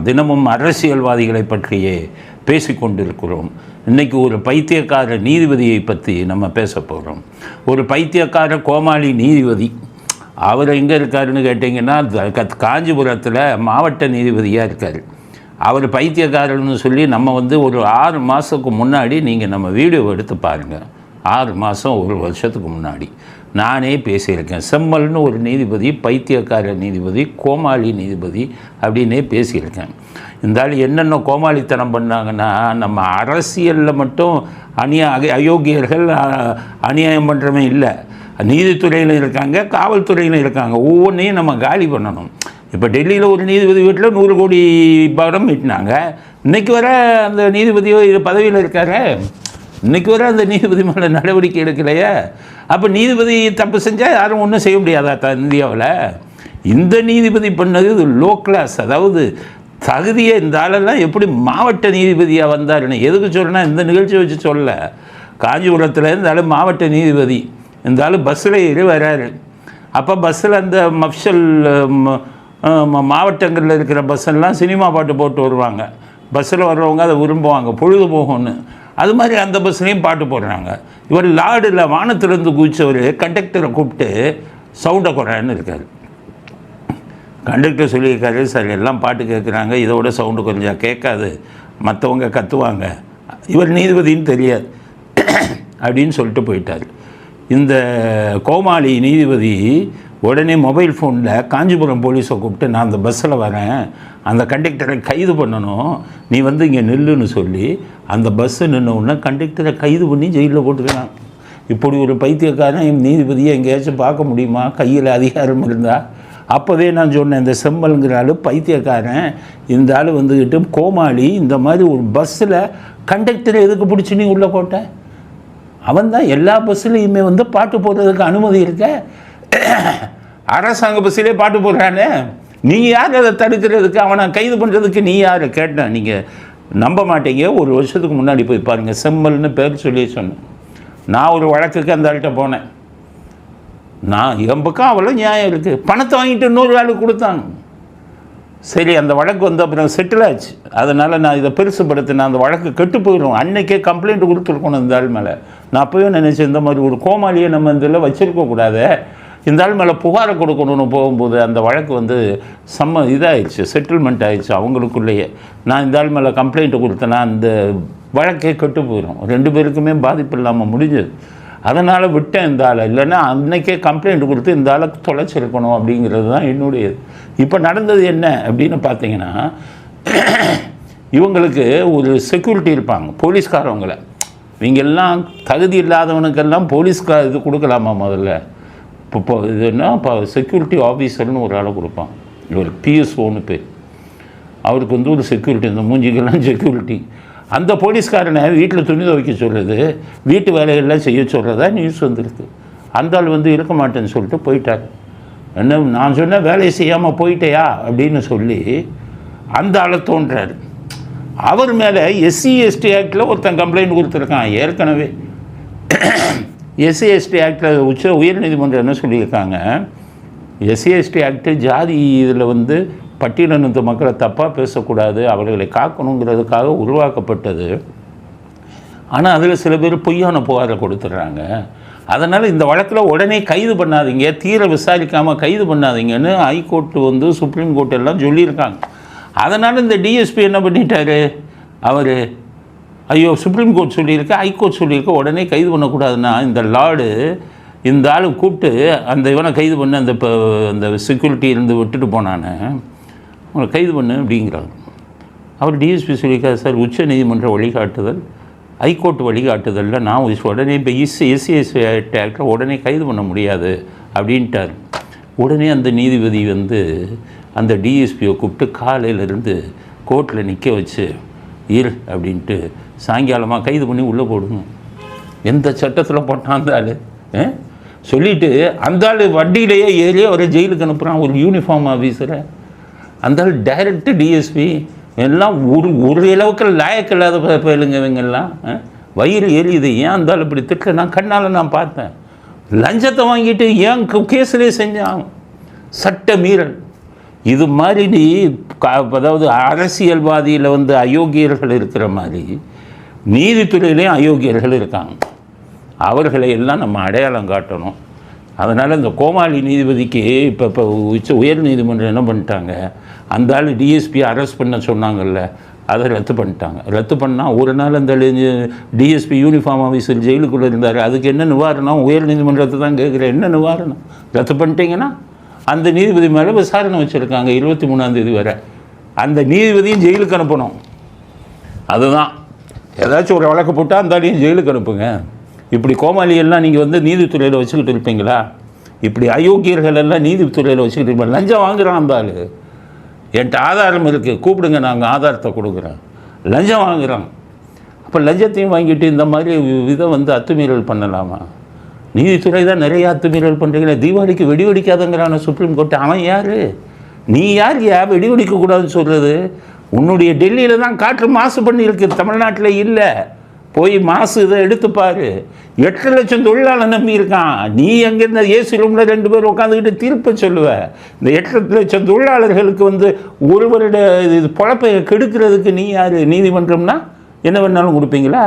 நாம் தினமும் அரசியல்வாதிகளை பற்றியே பேசிக்கொண்டிருக்கிறோம். இன்னைக்கு ஒரு பைத்தியக்கார நீதிபதியை பற்றி நம்ம பேச போகிறோம் ஒரு பைத்தியக்கார கோமாளி நீதிபதி. அவர் எங்கே இருக்காருன்னு கேட்டிங்கன்னா கத்- காஞ்சிபுரத்தில் மாவட்ட நீதிபதியாக இருக்கார். அவர் பைத்தியக்காரர்னு சொல்லி நம்ம வந்து ஒரு ஆறு மாதத்துக்கு முன்னாடி நீங்கள் நம்ம வீடியோ எடுத்து பாருங்கள் ஆறு மாதம் ஒரு வருஷத்துக்கு முன்னாடி. நானே பேசியிருக்கேன். செம்மல்னு ஒரு நீதிபதி பைத்தியக்கார நீதிபதி கோமாளி நீதிபதி அப்படின்னே பேசியிருக்கேன். இந்த ஆள் என்னென்ன கோமாளித்தனம் பண்ணாங்கன்னா நம்ம அரசியலில் மட்டும் அநியா அக- அயோக்கியர்கள் அநியாயம் பண்ணுறவன் இல்லை. நீதித்துறையில் இருக்காங்க காவல்துறையில் இருக்காங்க. ஒவ்வொன்றையும் நம்ம காலி பண்ணணும். இப்போ டெல்லியில் ஒரு நீதிபதி வீட்டில் நூறு கோடி படம் மீட்டினாங்க. இன்னைக்கு வர அந்த நீதிபதியோ இது பதவியில் இருக்காரு? இன்னைக்கு வர அந்த நீதிபதி மேலே நடவடிக்கை எடுக்கலையே. அப்போ நீதிபதி தப்பு செஞ்சால் யாரும் ஒன்றும் செய்ய முடியாதா த இந்தியாவில்? இந்த நீதிபதி பண்ணது இது லோ கிளாஸ் அதாவது தகுதியை இந்த ஆளெல்லாம் எப்படி மாவட்ட நீதிபதியாக வந்தாருன்னு எதுக்கு சொல்றேன்னா இந்த நிகழ்ச்சியை வச்சு சொல்ல காஞ்சிபுரத்தில் இருந்தாலும் மாவட்ட நீதிபதி இருந்தாலும் பஸ்ஸில் ஏறி வராரு. அப்போ பஸ்ஸில் அந்த மஃப்ஷல் மாவட்டங்களில் இருக்கிற பஸ்ஸெல்லாம் சினிமா பாட்டு போட்டு வருவாங்க. பஸ்ஸில் வர்றவங்க அதை விரும்புவாங்க. பொழுது போகும்னு அது மாதிரி அந்த பஸ்லேயும் பாட்டு போடுறாங்க. இவர் லாடில் வானத்திலிருந்து குதிச்சவர் கண்டக்டரை கூப்பிட்டு சவுண்டை குறைன்னு இருக்கார். கண்டக்டர் சொல்லியிருக்காரு சார் எல்லாம் பாட்டு கேட்குறாங்க இதோட சவுண்டு கொஞ்சம் கேட்காது. மற்றவங்க கத்துவாங்க. இவர் நீதிபதின்னு தெரியாது. அப்படின்னு சொல்லிட்டு போயிட்டார். இந்த கோமாளி நீதிபதி உடனே மொபைல் ஃபோனில் காஞ்சிபுரம் போலீஸை கூப்பிட்டு நான் அந்த பஸ்ஸில் வரேன். அந்த கண்டக்டரை கைது பண்ணணும். நீ வந்து இங்கே நில்லுன்னு சொல்லி அந்த பஸ்ஸு நின்னவுடனே கண்டக்டரை கைது பண்ணி ஜெயிலில் போட்டுக்கிறான். இப்படி ஒரு பைத்தியக்காரன் நீதிபதியை எங்கேயாச்சும் பார்க்க முடியுமா? கையில் அதிகாரம் இருந்தால் அப்போவே நான் சொன்னேன் இந்த செம்மல்ங்கிற ஆள் பைத்தியக்காரன் இந்த ஆள் வந்துக்கிட்டு கோமாளி இந்த மாதிரி ஒரு பஸ்ஸில் கண்டக்டரை எதுக்கு பிடிச்சி நீ உள்ளே போட்ட? அவன் தான் எல்லா பஸ்ஸுலேயுமே வந்து பாட்டு போடுறதுக்கு அனுமதி இருக்க. அரசாங்க பஸ்ஸிலே பாட்டு போடுறானே. நீ யார் அதை தடுக்கிறதுக்கு? அவனை கைது பண்ணுறதுக்கு நீ யார்? கேட்டேன் நீங்கள் நம்ப மாட்டீங்க. ஒரு வருஷத்துக்கு முன்னாடி போய் பாருங்கள் செம்மல்னு பேர் சொல்லி சொன்னேன். நான் ஒரு வழக்குக்கு அந்த ஆள்கிட்ட போனேன். நான் என் பக்கம் அவ்வளோ நியாயம் இருக்குது பணத்தை வாங்கிட்டு இன்னொரு வேலை கொடுத்தாங்க. சரி அந்த வழக்கு வந்து அப்புறம் செட்டில் ஆச்சு. அதனால் நான் இதை பெருசுப்படுத்தினேன் அந்த வழக்கு கெட்டு போயிடும் அன்னைக்கே கம்ப்ளைண்ட் கொடுத்துருக்கணும் இந்த ஆள் மேலே. நான் அப்போயும் நினச்சேன் இந்த மாதிரி ஒரு கோமாளியை நம்ம இதில் வச்சுருக்கக்கூடாது இந்த ஆள் மேலே புகாரை கொடுக்கணும்னு போகும்போது அந்த வழக்கு வந்து செம்ம இதாகிடுச்சு செட்டில்மெண்ட் ஆகிடுச்சு அவங்களுக்குள்ளேயே. நான் இந்த ஆள் மேலே கம்ப்ளைண்ட் கொடுத்தேன்னா அந்த வழக்கே கெட்டு போயிடும் ரெண்டு பேருக்குமே பாதிப்பு இல்லாமல் முடிஞ்சது. அதனால் விட்டேன் இந்த ஆளை இல்லைன்னா அன்னைக்கே கம்ப்ளைண்ட் கொடுத்து இந்த ஆளை தொலைச்சிருக்கணும் அப்படிங்கிறது தான் என்னுடைய இப்போ நடந்தது என்ன அப்படின்னு பார்த்தீங்கன்னா இவங்களுக்கு ஒரு செக்யூரிட்டி இருப்பாங்க போலீஸ்காரவங்கள. இவங்கெல்லாம் தகுதி இல்லாதவனுக்கெல்லாம் போலீஸ்கார் இது கொடுக்கலாமா முதல்ல? இப்போ இதுன்னா இப்போ செக்யூரிட்டி ஆஃபீஸர்னு ஒரு ஆளை கொடுப்பான். இவர் பிஎஸ்ஓன்னு பேர். அவருக்கு வந்து ஒரு செக்யூரிட்டி இந்த மூஞ்சிக்கெல்லாம் செக்யூரிட்டி அந்த போலீஸ்காரனை வீட்டில் துணி துவைக்க சொல்கிறது வீட்டு வேலைகள்லாம் செய்ய சொல்கிறதா நியூஸ் வந்திருக்கு. அந்த ஆள் வந்து இருக்க மாட்டேன்னு சொல்லிட்டு போயிட்டார். என்ன நான் சொன்ன வேலையை செய்யாமல் போயிட்டேயா? அப்படின்னு சொல்லி அந்த ஆளை தோன்றாரு. அவர் மேலே எஸ்சி எஸ்டி ஆக்டில் ஒருத்தன் கம்ப்ளைண்ட் கொடுத்துருக்கான் ஏற்கனவே. எஸ்சி எஸ்டி ஆக்டில் உச்ச உயர்நீதிமன்றம் என்ன சொல்லியிருக்காங்க? எஸ்சி எஸ்டி ஆக்டு ஜாதி இதில் வந்து பட்டியலினத்து மக்களை தப்பாக பேசக்கூடாது அவர்களை காக்கணுங்கிறதுக்காக உருவாக்கப்பட்டது. ஆனால் அதில் சில பேர் பொய்யான புகாரை கொடுத்துட்றாங்க. அதனால் இந்த வழக்கில் உடனே கைது பண்ணாதீங்க தீர விசாரிக்காமல் கைது பண்ணாதீங்கன்னு ஹைகோர்ட்டு வந்து சுப்ரீம் கோர்ட் எல்லாம் சொல்லியிருக்காங்க. அதனால் இந்த டிஎஸ்பி என்ன பண்ணிட்டாரு? அவர் ஐயோ சுப்ரீம் கோர்ட் சொல்லியிருக்கு ஹைகோர்ட் சொல்லியிருக்கு உடனே கைது பண்ணக்கூடாதுன்னா இந்த லார்டு இந்த ஆளும் கூப்பிட்டு அந்த இவனை கைது பண்ண அந்த இப்போ அந்த செக்யூரிட்டி இருந்து விட்டுட்டு போனானே அவனை கைது பண்ணு அப்படிங்கிறாங்க அவர் டிஎஸ்பி சொல்லியிருக்காரு சார் உச்ச நீதிமன்ற வழிகாட்டுதல் ஹைகோர்ட் வழிகாட்டுதலில் நான் உடனே இப்போ இஸ் எஸ்சிஎஸ்சி ஆக்டில் உடனே கைது பண்ண முடியாது அப்படின்ட்டார். உடனே அந்த நீதிபதி வந்து அந்த டிஎஸ்பியை கூப்பிட்டு காலையிலேருந்து கோர்ட்டில் நிற்க வச்சு இரு அப்படின்ட்டு சாயங்காலமாக கைது பண்ணி உள்ளே போடுங்க எந்த சட்டத்தில் போட்டான் அந்த ஆள்? சொல்லிட்டு அந்த ஆள் வண்டியிலேயே ஏறி ஒரு ஜெயிலுக்கு அனுப்புகிறான் ஒரு யூனிஃபார்ம் ஆஃபீஸரை அந்த ஆள் டைரக்டு டிஎஸ்பி எல்லாம் ஒரு ஒரு அளவுக்கு லாயக்கு இல்லாத பயலுங்க இவங்கெல்லாம். ஆ? வயிறு எரியுது. ஏன் அந்த ஆள் இப்படி திட்ட நான் கண்ணால் நான் பார்த்தேன். லஞ்சத்தை வாங்கிட்டு ஏன் கேஸ்லேயே செஞ்சான்? சட்ட மீறல். இது மாதிரி நீ அதாவது அரசியல்வாதியில் வந்து அயோக்கியர்கள் இருக்கிற மாதிரி நீதித்துறையிலையும் அயோக்கியர்கள் இருக்காங்க. அவர்களை எல்லாம் நம்ம அடையாளம் காட்டணும். அதனால் இந்த கோமாளி நீதிபதிக்கு இப்போ இப்போ உச்ச உயர் நீதிமன்றம் என்ன பண்ணிட்டாங்க? அந்த ஆள் டிஎஸ்பி அரெஸ்ட் பண்ண சொன்னாங்கல்ல அதை ரத்து பண்ணிட்டாங்க. ரத்து பண்ணால் ஒரு நாள் அந்த டிஎஸ்பி யூனிஃபார்ம் ஆஃபீஸர் ஜெயிலுக்குள்ளே இருந்தார். அதுக்கு என்ன நிவாரணம்? உயர் நீதிமன்றத்தை தான் கேட்குறேன் என்ன நிவாரணம்? ரத்து பண்ணிட்டீங்கன்னா அந்த நீதிபதி மேலே விசாரணை வச்சுருக்காங்க இருபத்தி மூணாந்தேதி வரை. அந்த நீதிபதியும் ஜெயிலுக்கு அனுப்பணும். அதுதான். ஏதாச்சும் ஒரு வழக்கு போட்டால் அந்தாலையும் ஜெயிலுக்கு அனுப்புங்க. இப்படி கோமாளியெல்லாம் நீங்கள் வந்து நீதித்துறையில் வச்சுக்கிட்டு இருப்பீங்களா? இப்படி அயோக்கியர்கள் எல்லாம் நீதித்துறையில் வச்சுக்கிட்டு இருப்பீங்க லஞ்சம் வாங்குகிறான் அந்த ஆள். என்கிட்ட ஆதாரம் இருக்குது கூப்பிடுங்க நாங்கள் ஆதாரத்தை கொடுக்குறோம் லஞ்சம் வாங்குகிறோம் அப்போ லஞ்சத்தையும் வாங்கிட்டு இந்த மாதிரி இதை வந்து அத்துமீறல் பண்ணலாமா? நீதித்துறை தான் நிறைய அத்துமீறல் பண்ணுறீங்களே தீபாவளிக்கு வெடி வெடிக்காதங்கிறான சுப்ரீம் கோர்ட் அவன் யார்? நீ யார் யா? வெடி வெடிக்கக்கூடாதுன்னு சொல்கிறது உன்னுடைய டெல்லியில் தான் காற்று மாசு பண்ணியிருக்கு தமிழ்நாட்டில் இல்லை. போய் மாசு இதை எடுத்துப்பார் எட்டு லட்சம் தொழிலாளர் நம்பி இருக்கான். நீ எங்கேருந்து ஏசி ரூமில் ரெண்டு பேர் உட்காந்துக்கிட்டு தீர்ப்பை சொல்லுவ. இந்த எட்டு லட்சம் தொழிலாளர்களுக்கு வந்து ஒருவருடைய இது பொழப்பை கெடுக்கிறதுக்கு நீ யார்? நீதிமன்றம்னா என்ன வேணாலும் கொடுப்பீங்களா?